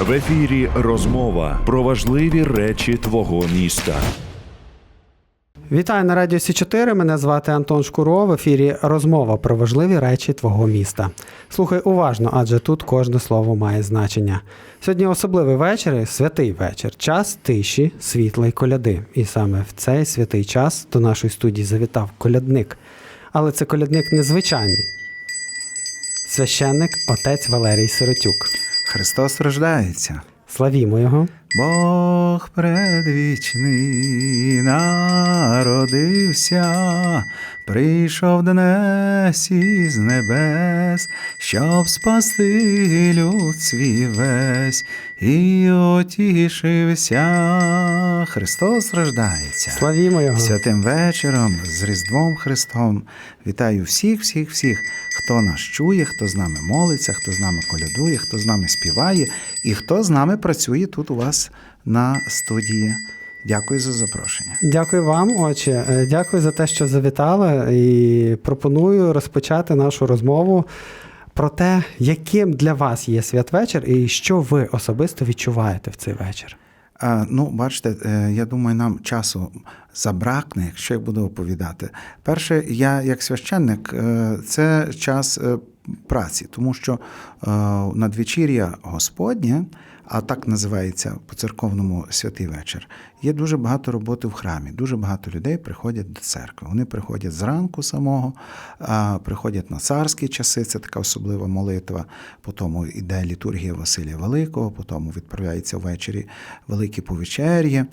В ефірі розмова про важливі речі твого міста. Вітаю на радіо Сі 4 Мене звати Антон Шкуро. В ефірі розмова про важливі речі твого міста. Слухай уважно, адже тут кожне слово має значення. Сьогодні особливий вечір, святий вечір, час тиші, світла й коляди. І саме в цей святий час до нашої студії завітав колядник. Але це колядник незвичайний. Священник отець Валерій Сиротюк. Христос рождається. Славімо його. Бог предвічний народився, прийшов до нас із небес, щоб спасти люд свій весь і отішився. Христос рождається. Славімо його. Святим вечором з Різдвом Христом вітаю всіх, всіх, всіх, хто нас чує, хто з нами молиться, хто з нами колядує, хто з нами співає і хто з нами працює тут у вас на студії. Дякую за запрошення. Дякую вам, отче. Е, Дякую за те, що завітали, і пропоную розпочати нашу розмову про те, яким для вас є святвечір, і що ви особисто відчуваєте в цей вечір. Ну, бачите, е, я думаю, нам часу забракне, якщо я буду оповідати. Перше, я як священник, е, це час е, праці, тому що надвечір'я Господнє, а так називається по церковному святий вечір. Є дуже багато роботи в храмі. Дуже багато людей приходять до церкви. Вони приходять зранку самого, приходять на царські часи. Це така особлива молитва. Потім іде літургія Василія Великого, потім відправляється ввечері великі повечер'я.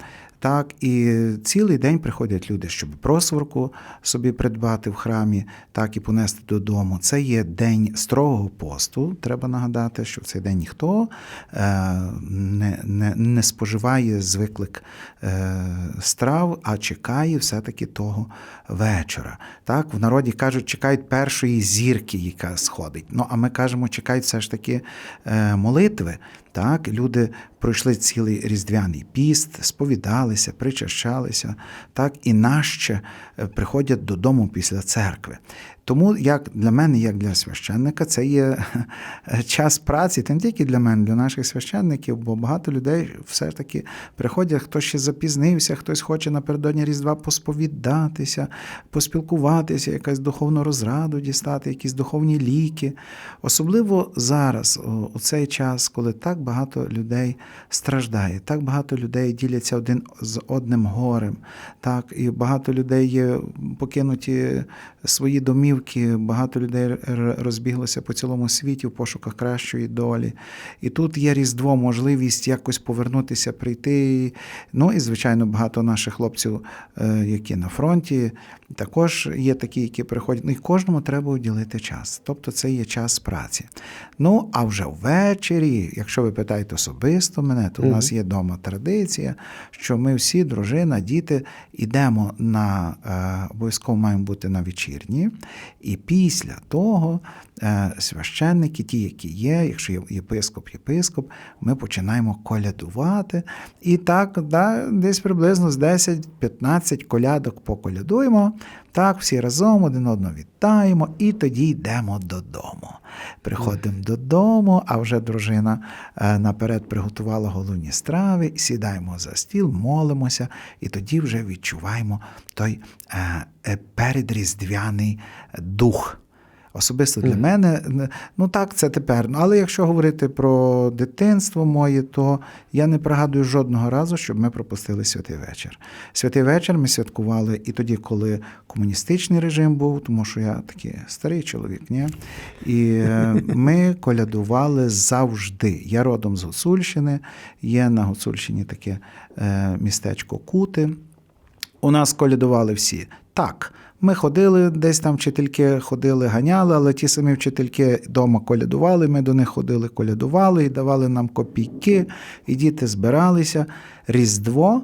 Так, і цілий день приходять люди, щоб просворку собі придбати в храмі, так і понести додому. Це є день строгого посту. Треба нагадати, що в цей день ніхто е, не, не, не споживає звиклих е, страв, а чекає все-таки того вечора. Так, в народі кажуть, чекають першої зірки, яка сходить. Ну а ми кажемо, чекають все ж таки е, молитви. Так, люди пройшли цілий різдвяний піст, сповідалися, причащалися, так і наще е, приходять додому після церкви. Тому як для мене, як для священника, це є час праці, та не тільки для мене, для наших священників, бо багато людей все ж таки приходять, хтось ще запізнився, хтось хоче напередодні Різдва посповідатися, поспілкуватися, якась духовну розраду дістати, якісь духовні ліки. Особливо зараз, у цей час, коли так багато людей страждає, так багато людей діляться один з одним горем, так, і багато людей є покинуті свої домівки, багато людей розбіглося по цілому світі в пошуках кращої долі. І тут є Різдво, можливість якось повернутися, прийти. Ну і, звичайно, багато наших хлопців, е, які на фронті, також є такі, які приходять. Ну і кожному треба уділити час. Тобто це є час праці. Ну, а вже ввечері, якщо ви питаєте особисто мене, то у нас є вдома традиція, що ми всі, дружина, діти, йдемо на е, обов'язково маємо бути на вечірні. І після того е, священники, ті, які є, якщо є єпископ, єпископ, ми починаємо колядувати. І так, да, десь приблизно з 10-15 колядок поколядуємо. Так, всі разом один одного вітаємо і тоді йдемо додому. Приходимо додому, а вже дружина е, наперед приготувала головні страви, сідаємо за стіл, молимося, і тоді вже відчуваємо той е, е, передріздвяний дух. Особисто для мене, ну так, це тепер. Але якщо говорити про дитинство моє, то я не пригадую жодного разу, щоб ми пропустили святий вечір. Святий вечір ми святкували і тоді, коли комуністичний режим був, тому що я такий старий чоловік, ні? і е, ми колядували завжди. Я родом з Гуцульщини, є на Гуцульщині таке е, містечко Кути. У нас колядували всі. Так, ми ходили десь там, вчительки ходили, ганяли, але ті самі вчительки вдома колядували. Ми до них ходили, колядували і давали нам копійки, і діти збиралися. Різдво,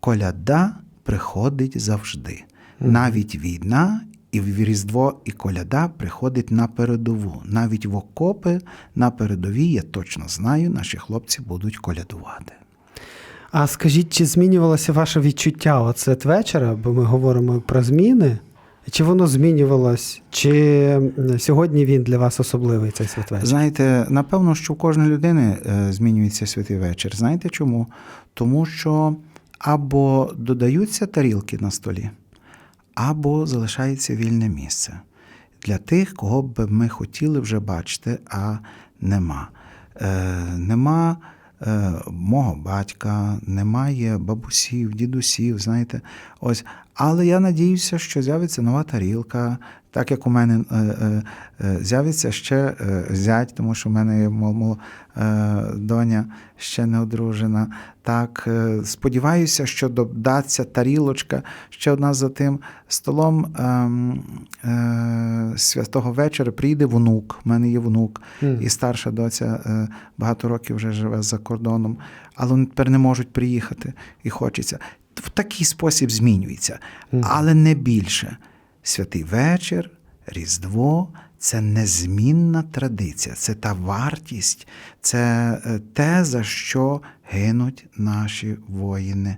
коляда приходить завжди. Навіть війна. І в Різдво і коляда приходить на передову. Навіть в окопи на передовій, я точно знаю, наші хлопці будуть колядувати. А скажіть, чи змінювалося ваше відчуття от святвечора, бо ми говоримо про зміни, Чи воно змінювалось? Чи сьогодні він для вас особливий цей святвечір? Знаєте, напевно, що в кожної людини е, змінюється святий вечір. Знаєте чому? Тому що або додаються тарілки на столі, або залишається вільне місце для тих, кого б ми хотіли вже бачити, а нема. Е, нема мого батька, немає бабусів, дідусів, знаєте. Ось. Але я надіюся, що з'явиться нова тарілка, так як у мене е, е, е, з'явиться ще зять, тому що в мене є мол, доня ще не одружена. Так, сподіваюся, що додаться тарілочка ще одна за тим столом ем, святого вечора прийде внук. У мене є внук, Мгм. і старша доця багато років вже живе за кордоном, але вони тепер не можуть приїхати і хочеться. В такий спосіб змінюється, але не більше. Святий вечір, Різдво це незмінна традиція, це та вартість, це е, те, за що гинуть наші воїни,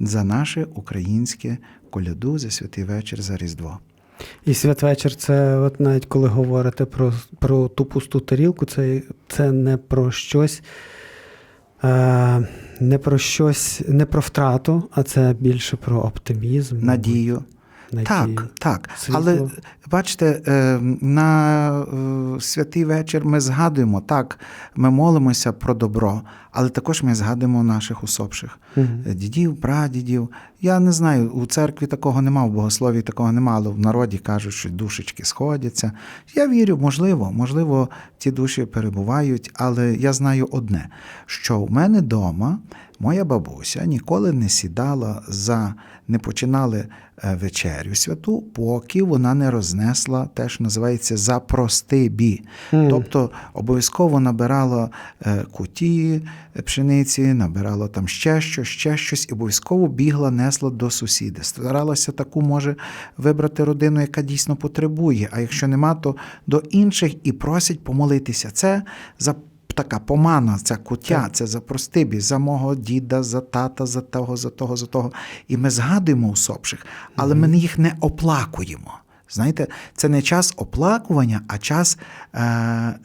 за наше українське коляду, за святий вечір, за Різдво. І святвечір це, от навіть коли говорите про, про ту пусту тарілку, це, це не про щось. Е, не про щось, не про втрату, а це більше про оптимізм. Надію. Так, так. Світло. Але бачите, е, на е, святий вечір ми згадуємо, так, ми молимося про добро, але також ми згадуємо наших усопших. Е, дідів, прадідів. Я не знаю, у церкві такого нема, в богослові такого нема, але в народі кажуть, що душечки сходяться. Я вірю, можливо, можливо, ті душі перебувають, але я знаю одне: що в мене вдома моя бабуся ніколи не сідала за, не починали е, вечерю святу, поки вона не рознесла те, що називається за простибі. Мгм. Тобто обов'язково набирала е, куті пшениці, набирала там ще щось, ще щось, і обов'язково бігла, несла до сусіда. Старалася таку, може, вибрати родину, яка дійсно потребує. А якщо нема, то до інших і просять помолитися. Це за така помана, ця куття, це за простибі, за мого діда, за тата, за того, за того, за того. І ми згадуємо усопших, але ми їх не оплакуємо. Знаєте, це не час оплакування, а час е, е,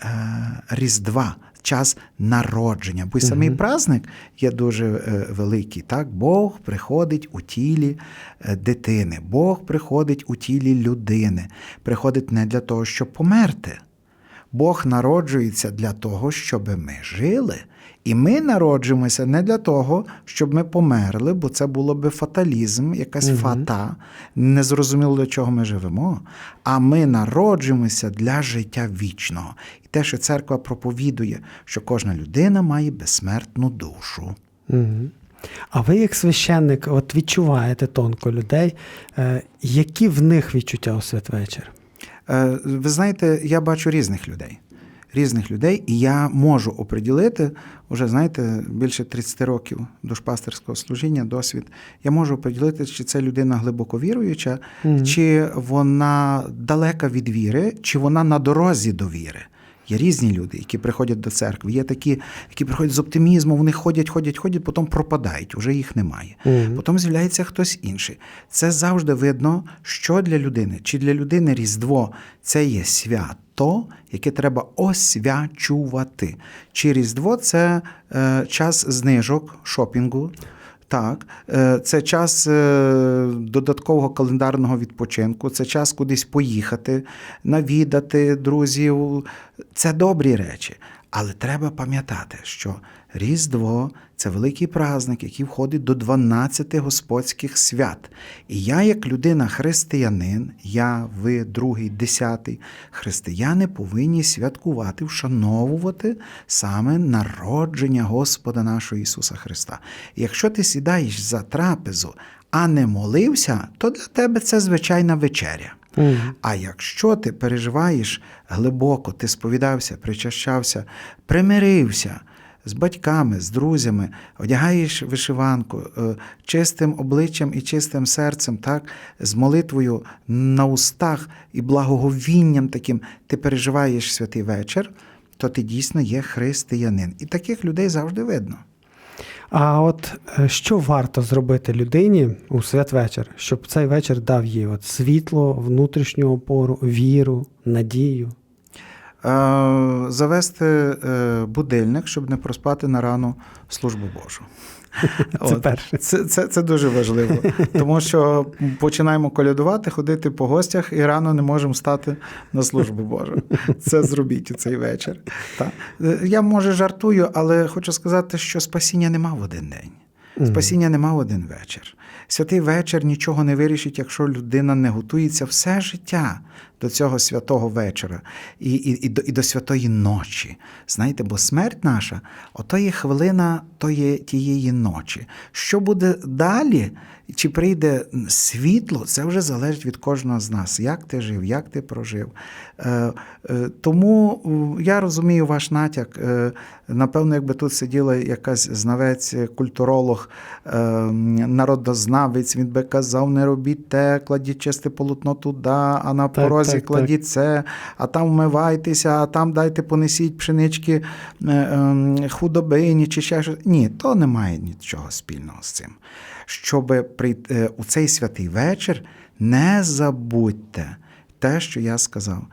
Різдва, час народження. Бо й самий праздник є дуже е, великий. Так? Бог приходить у тілі е, дитини, Бог приходить у тілі людини, приходить не для того, щоб померти. Бог народжується для того, щоб ми жили. І ми народжуємося не для того, щоб ми померли, бо це було би фаталізм, якась фата, незрозуміло, для чого ми живемо. А ми народжуємося для життя вічного. І те, що церква проповідує, що кожна людина має безсмертну душу. Мгм. А ви, як священник, от відчуваєте тонко людей, е, які в них відчуття у святвечір? Е, Ви знаєте, я бачу різних людей. Різних людей, і я можу оприділити, вже знаєте, більше 30 років душпастерського служіння, досвід. Я можу оприділити, чи це людина глибоко віруюча, чи вона далека від віри, чи вона на дорозі до віри. Є різні люди, які приходять до церкви. Є такі, які приходять з оптимізмом, вони ходять, ходять, ходять, потім пропадають, вже їх немає. Мгм. Потім з'являється хтось інший. Це завжди видно, що для людини. Чи для людини Різдво це є свято, яке треба освячувати. Чи Різдво це е, час знижок, шопінгу. Так, е, це час е, додаткового календарного відпочинку, це час кудись поїхати, навідати друзів. Це добрі речі. Але треба пам'ятати, що Різдво це великий праздник, який входить до 12 господських свят. І я, як людина християнин, я, ви, другий, десятий, християни повинні святкувати, вшановувати саме народження Господа нашого Ісуса Христа. І якщо ти сідаєш за трапезу, а не молився, то для тебе це звичайна вечеря. А якщо ти переживаєш глибоко, ти сповідався, причащався, примирився з батьками, з друзями, одягаєш вишиванку е, чистим обличчям і чистим серцем, так, з молитвою на устах і благоговінням таким, ти переживаєш святий вечір, то ти дійсно є християнин. І таких людей завжди видно. А от е, що варто зробити людині у святвечір, щоб цей вечір дав їй от світло, внутрішню опору, віру, надію? Е, Завести е, будильник, щоб не проспати на рану службу Божу. Це перше. Це, це, це дуже важливо, тому що починаємо колядувати, ходити по гостях і рано не можемо стати на службу Божу. Це зробіть у цей вечір. Так. Е, Я може жартую, але хочу сказати, що спасіння нема в один день. Спасіння нема в один вечір. Святий вечір нічого не вирішить, якщо людина не готується все життя до цього святого вечора і, і, і, до, і до святої ночі. Знаєте, бо смерть наша, ото є хвилина тої, тієї ночі. Що буде далі? Чи прийде світло, це вже залежить від кожного з нас. Як ти жив, як ти прожив. Е, е, тому я розумію ваш натяк. Е, напевно, якби тут сиділа якась знавець, культуролог, е, народознавець, він би казав, не робіть те, кладіть чисте полотно туди, а на порозі так, так. кладіть це, а там вмивайтеся, а там дайте понесіть пшенички е, е, худобині чи ще щось. Ні, то немає нічого спільного з цим. Щоб прийти у цей святий вечір, не забудьте те, що я сказав.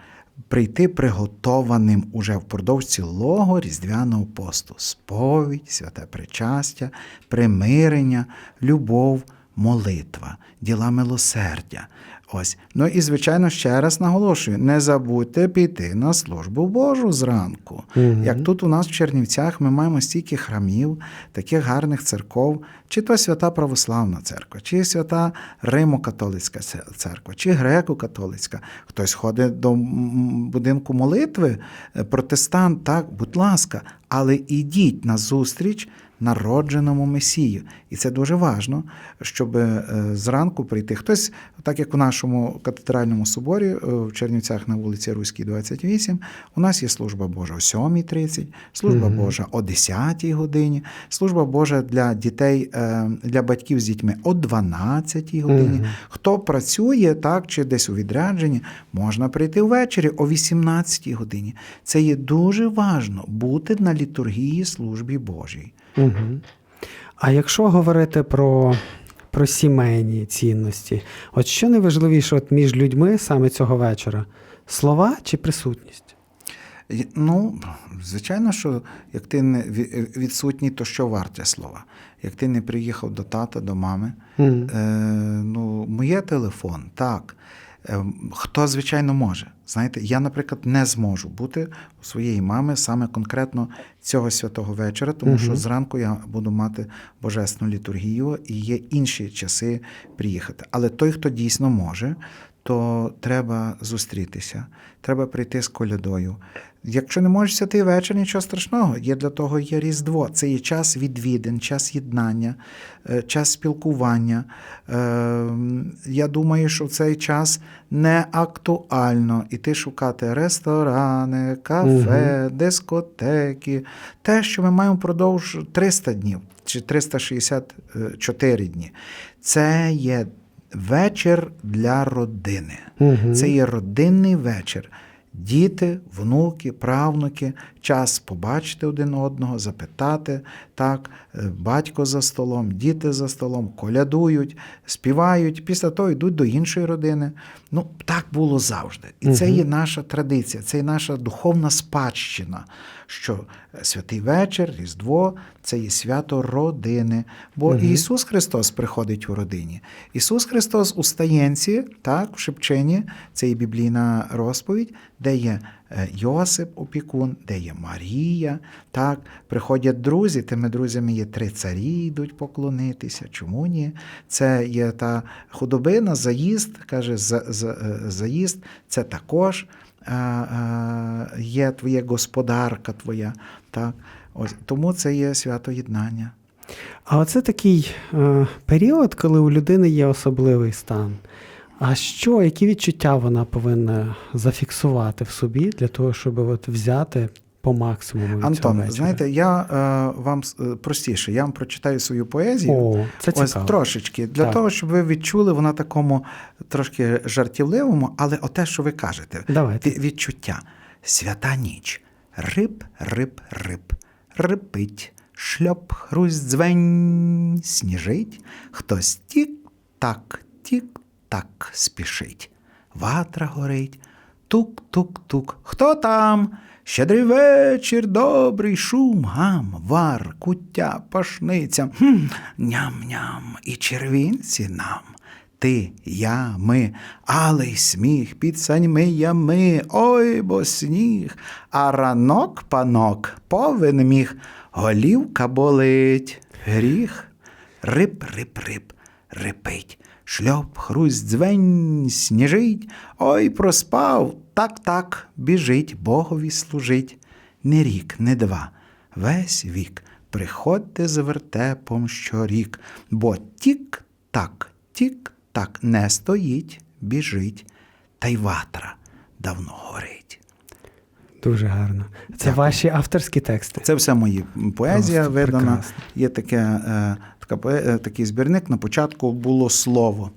Прийти приготованим уже впродовж цілого різдвяного посту. Сповідь, святе причастя, примирення, любов, молитва, діла милосердя. Ось. Ну і, звичайно, ще раз наголошую: не забудьте піти на службу Божу зранку. Мгм. Як тут у нас в Чернівцях ми маємо стільки храмів, таких гарних церков, чи то свята православна церква, чи свята Римо-католицька церква, чи греко-католицька. Хтось ходить до будинку молитви, е, протестант, так, будь ласка, але ідіть на зустріч народженому Месію. І це дуже важно, щоб е, зранку прийти. Хтось, так як у нашому катедральному соборі е, в Чернівцях на вулиці Руській, 28, у нас є служба Божа о 7.30, служба Мгм. Божа о 10 годині, служба Божа для дітей, е, для батьків з дітьми о 12 годині. Мгм. Хто працює так чи десь у відрядженні, можна прийти ввечері о 18 годині. Це є дуже важно бути на літургії службі Божій. Угу. А якщо говорити про, про сімейні цінності, от що найважливіше от між людьми саме цього вечора? Слова чи присутність? Ну, звичайно, що як ти не відсутній, то що варте слова? Як ти не приїхав до тата, до мами, Мгм. е, ну, моє телефон, так. Е, Хто, звичайно, може. Знаєте, я, наприклад, не зможу бути у своєї мами саме конкретно цього святого вечора, тому що зранку я буду мати божественну літургію і є інші часи приїхати. Але той, хто дійсно може, то треба зустрітися, треба прийти з колядою. Якщо не можеш святий вечір, нічого страшного. Є для того є Різдво. Це є час відвідин, час єднання, е, час спілкування. Е, Я думаю, що в цей час не актуально іти шукати ресторани, кафе, дискотеки, те, що ми маємо впродовж 300 днів чи 364 дні. Це є вечір для родини. Це є родинний вечір. Діти, внуки, правнуки, час побачити один одного, запитати, так, е, батько за столом, діти за столом, колядують, співають, після того йдуть до іншої родини. Ну, так було завжди. І це є наша традиція, це є наша духовна спадщина, що святий вечір, Різдво це є свято родини. Бо Мгм. Ісус Христос приходить у родині. Ісус Христос у стаєнці, так, в Шепчині, це є біблійна розповідь, де є Йосип опікун, де є Марія. Так, приходять друзі, тими друзями є три царі, йдуть поклонитися. Чому ні? Це є та худобина, заїзд, каже, за, за, е, заїзд, це також е, е, є твоє господарка твоя. Так? Ось, тому це є свято єднання. А оце такий е, період, коли у людини є особливий стан. А що, які відчуття вона повинна зафіксувати в собі для того, щоб от взяти по максимуму від цього Антон, вечора? знаєте, я е, вам е, простіше, я вам прочитаю свою поезію. О, це Ось цікаво. трошечки, для Так. того, щоб ви відчули вона такому трошки жартівливому, але оте, що ви кажете, Давайте. ві- відчуття. Свята ніч. Риб, риб, риб. Рипить, шльоп, хрусть, дзвень, сніжить, хтось тік-так, тік-так спішить. Ватра горить, тук-тук-тук. Хто там? Щедрий вечір, добрий шум, гам, вар, куття, пашниця, ням-ням, і червінці нам. Ти, я, ми, алий сміх, під саньми ями, ой, бо сніг, а ранок, панок, повен міг, голівка болить, гріх, рип, рип, рип, рипить, шльоп, хрусть, дзвень, сніжить, ой, проспав, так, так, біжить, Богові служить. Не рік, не два, весь вік, приходьте з вертепом щорік, бо тік-так, тік-так не стоїть, біжить, та й ватра давно горить. Дуже гарно. Це ваші авторські тексти. Це все мої поезія Просто видана. прекрасно. Є таке, е, такий збірник. На початку було слово.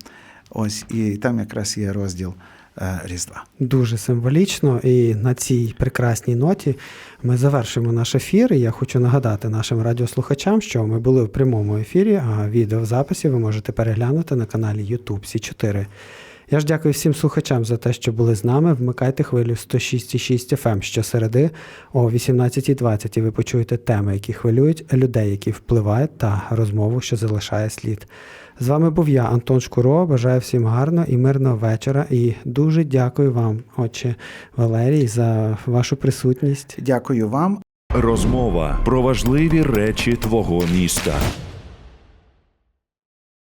Ось, і там якраз є розділ е, Різдва. Дуже символічно, і на цій прекрасній ноті ми завершимо наш ефір. І я хочу нагадати нашим радіослухачам, що ми були в прямому ефірі, а відео в записі ви можете переглянути на каналі YouTube Сі4. Я ж дякую всім слухачам за те, що були з нами. Вмикайте хвилю 106,6 FM щосереди о 18.20 і ви почуєте теми, які хвилюють, людей, які впливають, та розмову, що залишає слід. З вами був я, Антон Шкуро. Бажаю всім гарного і мирного вечора. І дуже дякую вам, отче Валерій, за вашу присутність. Дякую вам. Розмова про важливі речі твого міста.